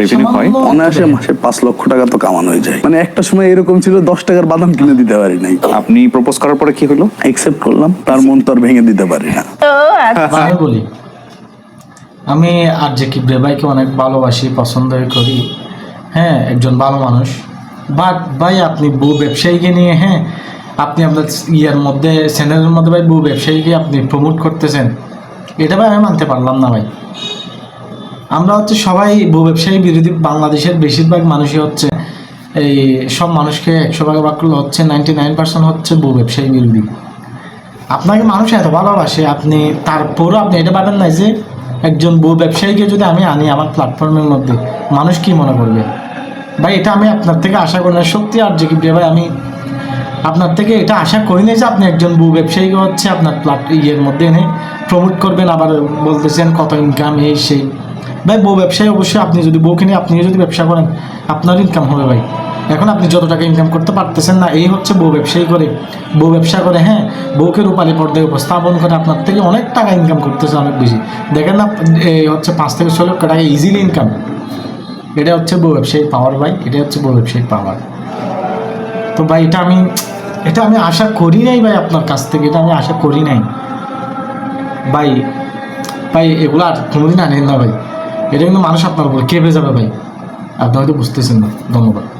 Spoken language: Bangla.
রেভিনিউ হয়। অনায়াসে মাসে পাঁচ লক্ষ টাকা তো কামানো হয়ে যায়। মানে একটা সময় এরকম ছিল দশ টাকার বাদাম কিনে দিতে পারি নাই। আপনি প্রপোজ করার পরে কি হলো? একসেপ্ট করলাম তার মন তো আর ভেঙে দিতে পারি না। আমি বলি আমি আর যে কিবরে ভাইকে অনেক ভালোবাসি পছন্দ করি। হ্যাঁ একজন ভালো মানুষ। বাট ভাই আপনি বউ ব্যবসায়ীকে নিয়ে হ্যাঁ আপনি আপনার ইয়ের মধ্যে চ্যানেলের মধ্যে ভাই বউ ব্যবসায়ীকে আপনি প্রমোট করতেছেন এটা ভাই আমি মানতে পারলাম না ভাই। আমরা হচ্ছে সবাই বউ ব্যবসায়ী বিরোধী বাংলাদেশের বেশিরভাগ মানুষই হচ্ছে এই সব মানুষকে একশো ভাগে ভাগ করলে হচ্ছে নাইনটি নাইন পার্সেন্ট হচ্ছে বউ ব্যবসায়ী বিরোধী। আপনাকে মানুষ এত ভালোবাসে, আপনি তারপরও আপনি এটা পাবেন না যে একজন বউ ব্যবসায়ীকে যদি আমি আনি আমার প্ল্যাটফর্মের মধ্যে, মানুষ কি মনে করবে? ভাই, এটা আমি আপনার থেকে আশা করি না। সত্যি আর যে কি ভাই, আমি আপনার থেকে এটা আশা করি না যে আপনি একজন বউ ব্যবসায়ীকে হচ্ছে আপনার প্লাট ইয়ের মধ্যে এনে প্রমোট করবেন, আবার বলতেছেন কত ইনকাম এই সেই। ভাই, বউ ব্যবসায়ী অবশ্যই আপনি যদি বউকে নিয়ে আপনিও যদি ব্যবসা করেন, আপনার ইনকাম হবে ভাই। এখন আপনি যত টাকা ইনকাম করতে পারতেছেন না, এই হচ্ছে বউ ব্যবসায়ী করে। বউ ব্যবসা করে হ্যাঁ বউকে রূপালী পর্দায় উপস্থাপন করে আপনার থেকে অনেক টাকা ইনকাম করতেছে অনেক বেশি। দেখেন না হচ্ছে পাঁচ থেকে ছ লক্ষ টাকা ইজিলি ইনকাম এটা হচ্ছে বউ ব্যবসায়ী পাওয়ার ভাই, এটা হচ্ছে বউ ব্যবসায়ী পাওয়ার তো ভাই, এটা আমি এটা আমি আশা করি নাই ভাই আপনার কাছ থেকে, এটা আমি আশা করি নাই। ভাই ভাই, এগুলো আর কোনোদিন আনেন না ভাই। এটা কিন্তু মানুষ আপনার উপর কেঁপে যাবে ভাই। আপনি হয়তো বুঝতেছেন না। ধন্যবাদ।